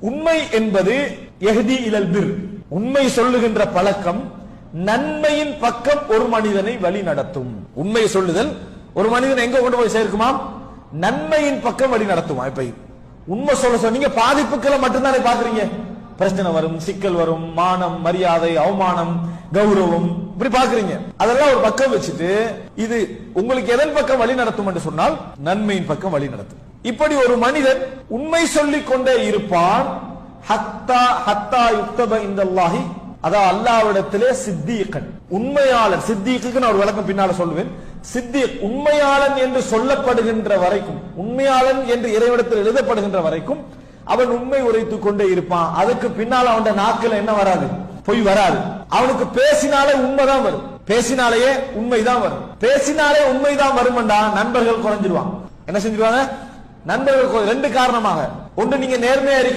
உண்மை என்பது எஹதி இலல் பிர். உண்மை சொல்லுகின்ற பழக்கம் நன்மையின் பக்கம் ஒரு மனிதனை வழி நடத்தும். உண்மை சொல்லுதல் ஒரு மனிதனை எங்க கொண்டு போய் சேர்க்குமாம்? நன்மையின் பக்கம் வழி நடத்துமா? இப்ப உண்மை சொல்ல சொன்னீங்க நீங்க பாதிப்புக்களை மட்டும்தானே பாக்குறீங்க பிரச்சனை வரும் சிக்கல் வரும் மானம் மரியாதை அவமானம் கௌரவம் இப்படி பாக்குறீங்க அதெல்லாம் ஒரு பக்கம் வச்சுட்டு இது உங்களுக்கு எதன் பக்கம் வழி நடத்தும் என்று சொன்னால் நன்மையின் பக்கம் வழி நடத்தும். இப்படி ஒரு மனிதன் உண்மை சொல்லிக் கொண்டே இருப்பான். ஹத்தா ஹத்தா யுக்தப இந்தல்லாஹி. அதான் அல்லாவிடத்திலே சித்தீகன். உண்மையாளன் சித்தீக்கு நான் ஒரு விளக்கம் பின்னால சொல்லுவேன். சித்தீக் உண்மையாளன் என்று சொல்லப்படுகின்ற வரைக்கும் உண்மையாளன் என்று இறைவிடத்தில் எழுதப்படுகின்ற வரைக்கும் அவன் உண்மை உரைத்துக் கொண்டே இருப்பான். அதுக்கு பின்னால் அவன் நாக்கில் என்ன வராது? பொய் வராது. அவனுக்கு பேசினாலே உண்மைதான் வரும். பேசினாலேயே உண்மைதான் வரும். பேசினாலே உண்மைதான் வரும்டா நண்பர்கள் குறைஞ்சிருவான் என்ன செஞ்சிருவாங்க? நண்பர்கள் ரெண்டு காரணமாக. ஒன்று நீங்க நேர்மையா இருக்க